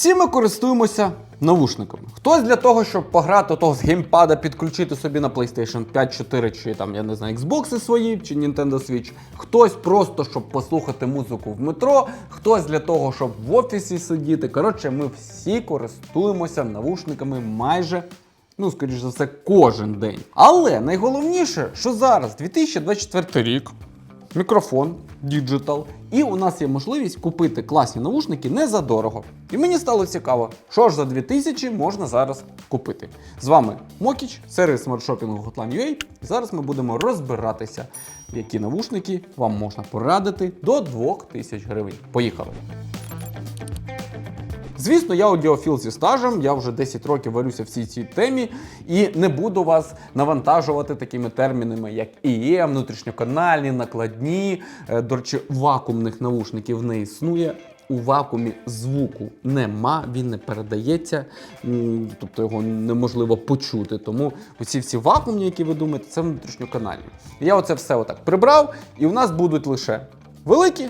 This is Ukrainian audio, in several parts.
Всі ми користуємося навушниками. Хтось для того, щоб пограти того з геймпада, підключити собі на PlayStation 5, 4 чи там, я не знаю, Xbox свої чи Nintendo Switch. Хтось просто, щоб послухати музику в метро, хтось для того, щоб в офісі сидіти. Коротше, ми всі користуємося навушниками майже. Ну, скоріш за все, кожен день. Але найголовніше, що зараз 2024 рік, мікрофон, діджитал, і у нас є можливість купити класні наушники не за дорого. І мені стало цікаво, що ж за 2000 можна зараз купити. З вами Мокіч, сервіс смартшопінгу Hotline.ua. І зараз ми будемо розбиратися, які навушники вам можна порадити до 2000 гривень. Поїхали! Звісно, я аудіофіл зі стажем, я вже 10 років варюся в цій цій темі і не буду вас навантажувати такими термінами, як ІЕ, внутрішньоканальні, накладні. Е, До речі, вакуумних наушників не існує. У вакуумі звуку нема, він не передається, тобто його неможливо почути. Тому оці всі вакуумні, які ви думаєте, це внутрішньоканальні. Я оце все отак прибрав, і у нас будуть лише великі,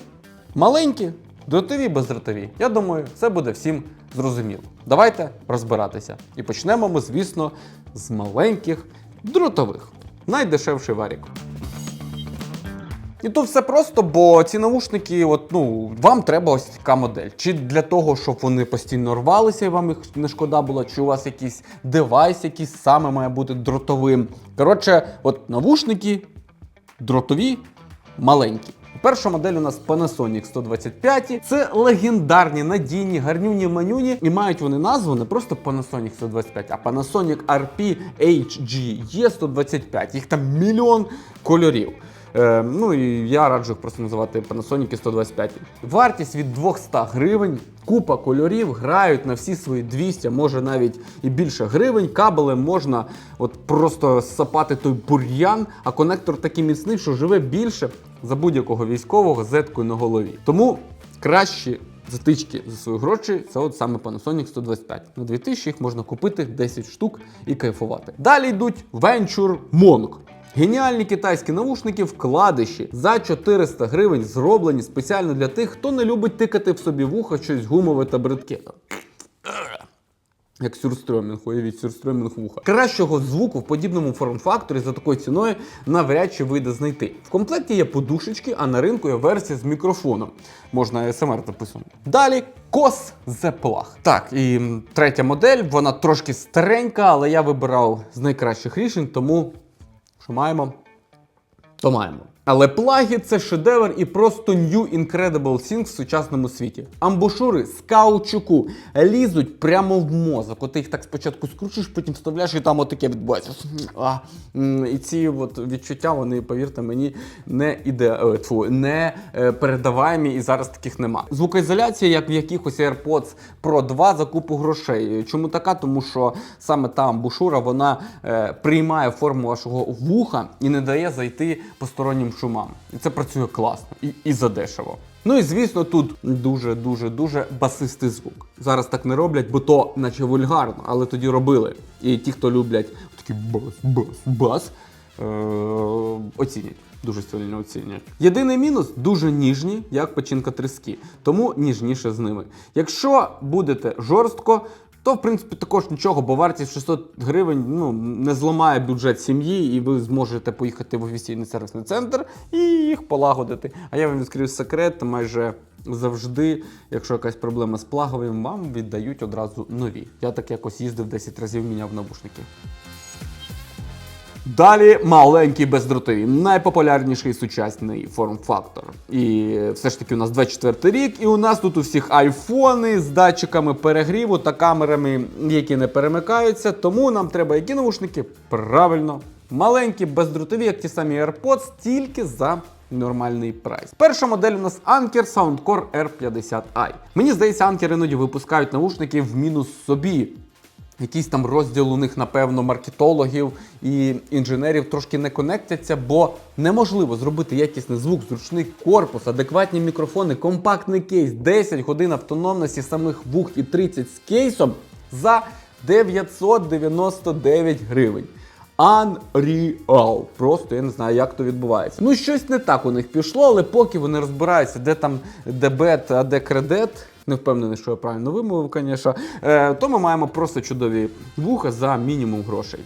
маленькі, дротові, бездротові. Я думаю, це буде всім зрозуміло. Давайте розбиратися. І почнемо ми, звісно, з маленьких дротових. Найдешевший варік. І тут все просто, бо ці наушники, от, ну, вам треба ось така модель. Чи для того, щоб вони постійно рвалися і вам їх не шкода було, чи у вас якийсь девайс, який саме має бути дротовим. Коротше, от навушники дротові, маленькі. Перша модель у нас Panasonic 125. Це легендарні, надійні, гарнюні манюні. І мають вони назву не просто Panasonic 125, а Panasonic RP HGE 125. Їх там мільйон кольорів. Е, ну і я раджу їх просто називати Panasonic 125. Вартість від 200 гривень, купа кольорів, грають на всі свої 200, може навіть і більше гривень. Кабелем можна от просто сапати той бур'ян, а конектор такий міцний, що живе більше за будь-якого військового зеткою на голові. Тому кращі затички за свої гроші це от саме Panasonic 125. На 2000 їх можна купити 10 штук і кайфувати. Далі йдуть Venture Monk. Геніальні китайські навушники вкладиші за 400 гривень зроблені спеціально для тих, хто не любить тикати в собі вуха щось гумове та бридке. Як сюрстромінг, уявіть, сюрстромінг вуха. Кращого звуку в подібному форм-факторі за такою ціною навряд чи вийде знайти. В комплекті є подушечки, а на ринку є версія з мікрофоном. Можна ASMR записувати. Далі кос Plug. Так, і третя модель, вона трошки старенька, але я вибирав з найкращих рішень, тому маємо, то маємо. Але плаги це шедевр і просто new incredible thing в сучасному світі. Амбушури з каучуку лізуть прямо в мозок. От ти їх так спочатку скручуєш, потім вставляєш, і там отаке відбувається. І ці от відчуття, вони, повірте мені, не іде, е, тьфу, не е, передаваємі, і зараз таких нема. Звукоізоляція, як в якихось AirPods Pro 2 за купу грошей. Чому така? Тому що саме та амбушура вона е, приймає форму вашого вуха і не дає зайти постороннім шумам. І це працює класно і, і задешево. Ну і звісно, тут дуже дуже дуже басистий звук. Зараз так не роблять, бо то наче вульгарно, але тоді робили. І ті, хто люблять такий бас, бас, бас, е- оцінять. Дуже сильно оцінюють. Єдиний мінус дуже ніжні, як печінка тріски, тому ніжніше з ними. Якщо будете жорстко, то в принципі також нічого, бо вартість 600 гривень ну, не зламає бюджет сім'ї, і ви зможете поїхати в офіційний сервісний центр і їх полагодити. А я вам відкрив секрет, майже завжди, якщо якась проблема з плаговим, вам віддають одразу нові. Я так якось їздив 10 разів, міняв навушники. Далі маленький бездротові, найпопулярніший сучасний форм-фактор. І все ж таки у нас 24 рік, і у нас тут у всіх айфони з датчиками перегріву та камерами, які не перемикаються. Тому нам треба які навушники? Правильно, маленькі, бездротові, як ті самі AirPods, тільки за нормальний прайс. Перша модель у нас Anker Soundcore R50i. Мені здається, Anker іноді випускають навушники в мінус собі. Якийсь там розділ у них, напевно, маркетологів і інженерів трошки не конектяться, бо неможливо зробити якісний звук, зручний корпус, адекватні мікрофони, компактний кейс, 10 годин автономності самих вух і 30 з кейсом за 999 гривень. Unreal. Просто я не знаю, як то відбувається. Ну, щось не так у них пішло, але поки вони розбираються, де там дебет, а де кредит, Не впевнений, що я правильно вимовив, звісно. Е, то ми маємо просто чудові вуха за мінімум грошей.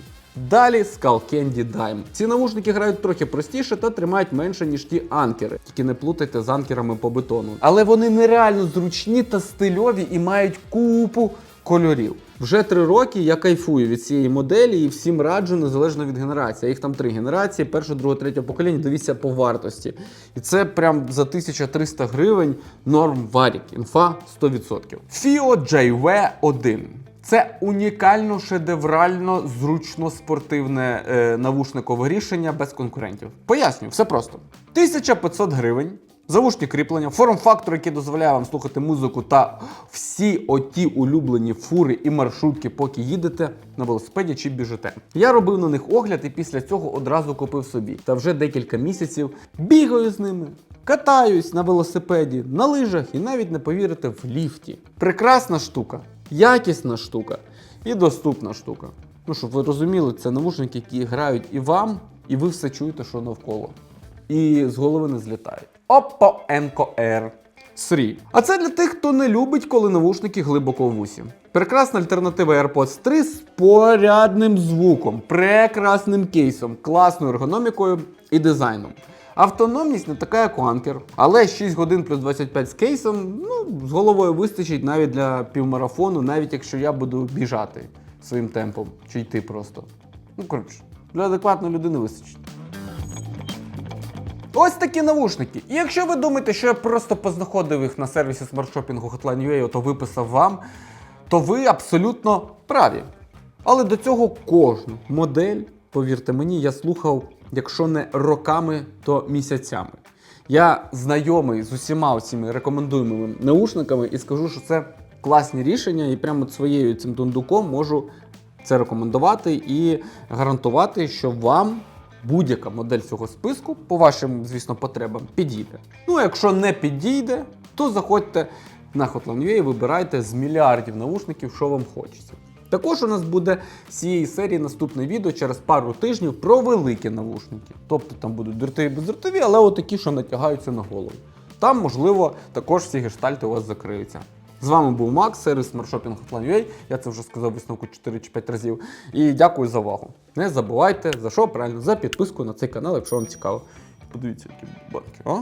Далі Skull Candy Dime. Ці навушники грають трохи простіше та тримають менше, ніж ті анкери. Тільки не плутайте з анкерами по бетону. Але вони нереально зручні та стильові і мають купу кольорів. Вже три роки я кайфую від цієї моделі і всім раджу незалежно від генерації. Їх там три генерації: перше, друге, третє покоління. Дивіться по вартості. І це прям за 1300 гривень норм варік. Інфа 100%. FIO JV1. Це унікально шедеврально, зручно спортивне е, навушникове рішення без конкурентів. Поясню, все просто. 1500 гривень. Завушні кріплення, форм-фактор, який дозволяє вам слухати музику та всі оті улюблені фури і маршрутки, поки їдете на велосипеді чи біжите. Я робив на них огляд і після цього одразу купив собі. Та вже декілька місяців бігаю з ними, катаюсь на велосипеді, на лижах і навіть не повірите в ліфті. Прекрасна штука, якісна штука і доступна штука. Ну, щоб ви розуміли, це навушники, які грають і вам, і ви все чуєте, що навколо і з голови не злітають. Oppo Enco Air 3. А це для тих, хто не любить, коли навушники глибоко в вусі. Прекрасна альтернатива AirPods 3 з порядним звуком, прекрасним кейсом, класною ергономікою і дизайном. Автономність не така, як у Anker, але 6 годин плюс 25 з кейсом, ну, з головою вистачить навіть для півмарафону, навіть якщо я буду біжати своїм темпом чи йти просто. Ну, коротше, для адекватної людини вистачить. Ось такі навушники. І якщо ви думаєте, що я просто познаходив їх на сервісі смартшопінгу Hotline.ua, то виписав вам, то ви абсолютно праві. Але до цього кожну модель, повірте мені, я слухав, якщо не роками, то місяцями. Я знайомий з усіма цими рекомендуємими наушниками і скажу, що це класні рішення, і прямо своєю цим дундуком можу це рекомендувати і гарантувати, що вам будь-яка модель цього списку по вашим, звісно, потребам підійде. Ну, якщо не підійде, то заходьте на Hotline.ua і вибирайте з мільярдів наушників, що вам хочеться. Також у нас буде з цієї серії наступне відео через пару тижнів про великі навушники. Тобто там будуть дротові бездротові, але отакі, що натягаються на голову. Там, можливо, також всі гештальти у вас закриються. З вами був Макс, сервіс маршопінг Plan.ua. Я це вже сказав висновку 4 чи 5 разів. І дякую за увагу. Не забувайте за що правильно, за підписку на цей канал, якщо вам цікаво. Подивіться, які банки. О?